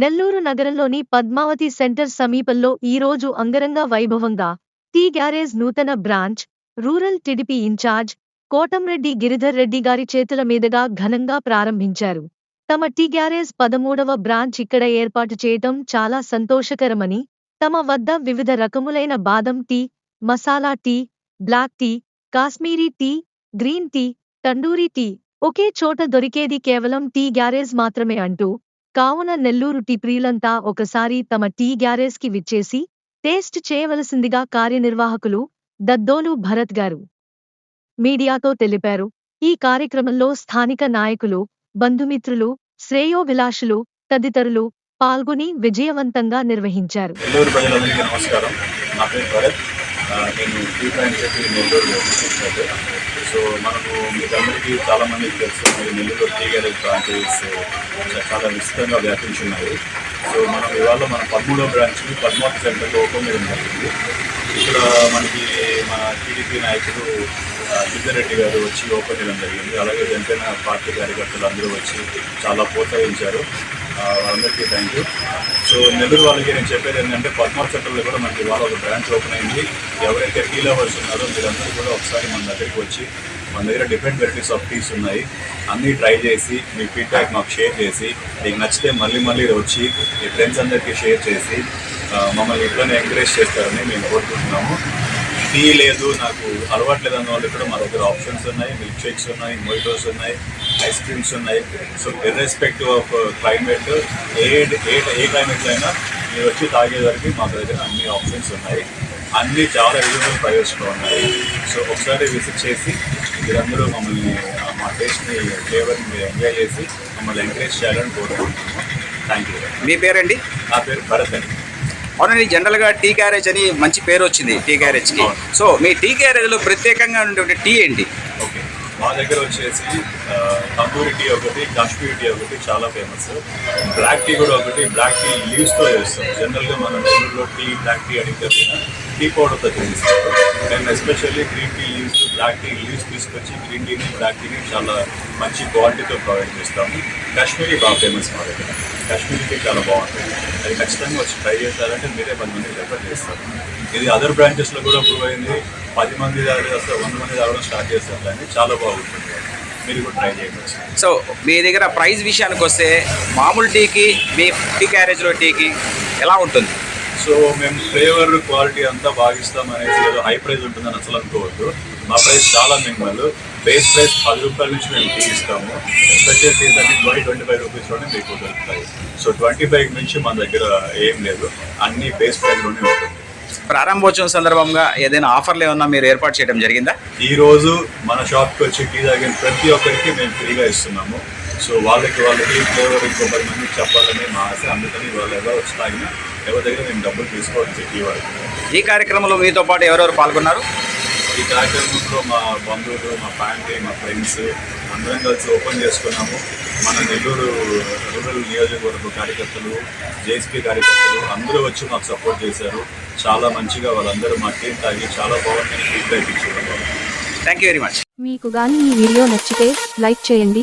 నెల్లూరు నగరంలోని పద్మావతి సెంటర్ సమీపంలో ఈరోజు అంగరంగ వైభవంగా టీ గ్యారేజ్ నూతన branch rural TDP incharge Kotamreddy Giridhar Reddy గారి చేతుల మీదుగా ఘనంగా ప్రారంభించారు. తమ టీ గ్యారేజ్ పదమూడవ బ్రాంచ్ ఇక్కడ ఏర్పాటు చేయటం చాలా సంతోషకరమని తమ వద్ద వివిధ రకములైన బాదం tea masala tea black tea Kashmiri tea green tea tandoori tea ఒకే చోట దొరికేది కేవలం టీ గ్యారేజ్ మాత్రమే అంటూ కావున నెల్లూరు టీ ప్రియులంతా ఒకసారి తమ టీ గ్యారేజ్కి విచ్చేసి టేస్ట్ చేయవలసిందిగా కార్యనిర్వాహకులు దద్దోలు భరత్ గారు మీడియాతో తెలిపారు. ఈ కార్యక్రమంలో స్థానిక నాయకులు బంధుమిత్రులు శ్రేయోభిలాషులు తదితరులు పాల్గొని విజయవంతంగా నిర్వహించారు. నమస్కారం. నా పేరు భరత్. నేను టీ బ్రాండ్ చెప్పి నెల్లూరు చేసినట్టు సో మనకు మీకు అందరికీ చాలామందికి తెలుసు మరి నెల్లూరు టీ గ్యారేజ్ బ్రాంచెస్ చాలా విస్తృతంగా వ్యాపించున్నాయి సో మనం ఇవాళ మన పదమూడో బ్రాంచ్ని పద్మావతి సెంటర్లో ఓపెన్ చేయడం జరిగింది ఇక్కడ మనకి మన టీడీపీ నాయకుడు ఆ, గారు వచ్చి ఓపెన్ చేయడం జరిగింది అలాగే జనసేన పార్టీ కార్యకర్తలు అందరూ వచ్చి చాలా ప్రోత్సహించారు వాళ్ళందరికీ థ్యాంక్ యూ సో నెల్లూరు వాళ్ళకి నేను చెప్పేది ఏంటంటే పద్మావతి సెంటర్లో కూడా మనకి ఇవాళ ఒక బ్రాంచ్ ఓపెన్ అయింది. ఎవరైతే టీ లవర్స్ ఉన్నారో మీరందరూ కూడా ఒకసారి మన దగ్గరికి వచ్చి మన దగ్గర డిఫరెంట్ వెరైటీస్ ఆఫ్ టీస్ ఉన్నాయి. అన్నీ ట్రై చేసి మీ ఫీడ్బ్యాక్ మాకు షేర్ చేసి మీకు నచ్చితే మళ్ళీ మళ్ళీ వచ్చి మీ ఫ్రెండ్స్ అందరికీ షేర్ చేసి మమ్మల్ని ఇట్లనే ఎంకరేజ్ చేస్తారని మేము కోరుకుంటున్నాము. టీ లేదు నాకు అలవాటు లేదన్న వాళ్ళు కూడా మా దగ్గర ఆప్షన్స్ ఉన్నాయి. మిల్క్ షేక్స్ ఉన్నాయి మొయిటోస్ ఉన్నాయి. ఐస్ క్రీమ్స్ ఉన్నాయి. సో ఇర్రెస్పెక్టివ్ ఆఫ్ క్లైమేట్ ఏ ఏ ఏ క్లైమేట్లో అయినా మీరు వచ్చి తాగేదానికి మా దగ్గర అన్ని ఆప్షన్స్ ఉన్నాయి. అన్నీ చాలా రీజనబుల్ ప్రైజెస్లో ఉన్నాయి. సో ఒకసారి విజిట్ చేసి మీరందరూ మమ్మల్ని మా టేస్ట్ని ఫ్లేవర్ని మీరు ఎంజాయ్ చేసి మమ్మల్ని ఎంకరేజ్ చేయాలని కోరుకుంటున్నాము. థ్యాంక్ యూ మీ పేరండి? నా పేరు భరత్ అండి. అవునండి జనరల్గా టీ గ్యారేజ్ అని మంచి పేరు వచ్చింది టీ గ్యారేజ్కి అవును. సో మీ టీ గ్యారేజ్లో ప్రత్యేకంగా ఉండే టీ ఏంటి? మా దగ్గర వచ్చేసి తందూరి టీ ఒకటి కాశ్మీర్ టీ ఒకటి చాలా ఫేమస్ బ్లాక్ టీ కూడా ఒకటి బ్లాక్ టీ లీవ్స్తో చేస్తాం. జనరల్గా మనం టీ బ్లాక్ టీ అడిగితే టీ పౌడర్తో చేస్తారు. మేము especially green tea leaves black tea leaves తీసుకొచ్చి గ్రీన్ టీని బ్లాక్ టీని చాలా మంచి క్వాలిటీతో ప్రొవైడ్ చేస్తాము. కాశ్మీరీ బాగా ఫేమస్ మా దగ్గర. కాశ్మీరీ టీ చాలా బాగుంటుంది. అది ఖచ్చితంగా వచ్చి ట్రై చేస్తారంటే మీరే పది మంది రెఫర్ చేస్తారు. ఇది అదర్ బ్రాంచెస్లో కూడా ప్రూవ్ అయింది. పది మంది తాగడం అసలు వంద మంది తాగడం స్టార్ట్ చేస్తారు కానీ చాలా బాగుంటుంది. మీరు కూడా ట్రై చేయండి సో మీ దగ్గర ప్రైస్ విషయానికి వస్తే మామూలు టీకి మీ టీ క్యారేజ్లో టీకి ఎలా ఉంటుంది? సో మేము ఫ్లేవర్ క్వాలిటీ అంతా బాగా ఇస్తాం అనేసి ఏదో హై ప్రైస్ ఉంటుందని అసలు అనుకోవద్దు. మా ప్రైస్ చాలా మినిమల్ బేస్ ప్రైస్ పది రూపాయల నుంచి మేము టీ ఇస్తాము. స్పెషల్ టీస్ అన్ని ట్వంటీ ట్వంటీ ఫైవ్ రూపీస్లోనే మీకు దొరుకుతాయి. సో ట్వంటీ ఫైవ్ నుంచి మన దగ్గర ఏం లేదు. అన్ని బేస్ ప్రైస్లోనే ఉంటుంది. ప్రారంభోత్సవం సందర్భంగా ఏదైనా ఆఫర్లు ఏమన్నా మీరు ఏర్పాటు చేయడం జరిగిందా? ఈ రోజు మన షాప్కి వచ్చి టీ తాగిన ప్రతి ఒక్కరికి మేము ఫ్రీగా ఇస్తున్నాము. సో వాళ్ళకి వాళ్ళకి ఫ్లేవర్ ఇంకో పది మందికి చెప్పాలని మా ఆశ అందుకని వాళ్ళు ఎవరు వచ్చి తాగినా ఎవరి దగ్గర మేము డబ్బులు తీసుకోవచ్చు వాళ్ళకి ఈ కార్యక్రమంలో మీతో పాటు ఎవరెవరు పాల్గొన్నారు? ఈ కార్యక్రమంలో మా బంధువులు మా ఫ్యామిలీ మా ఫ్రెండ్స్ అందరం కలిసి ఓపెన్ చేసుకున్నాము. మన నెల్లూరు రూరల్ నియోజకవర్గ కార్యకర్తలు జేఎస్పీ కార్యకర్తలు అందరూ వచ్చి మాకు సపోర్ట్ చేశారు. చాలా మంచిగా వాళ్ళందరూ మా టీం తాగి చాలా బాగుందని ఫీడ్బ్యాక్ ఇచ్చారు. థ్యాంక్ యూ వెరీ మచ్ మీకు గాని ఈ వీడియో నచ్చితే లైక్ చేయండి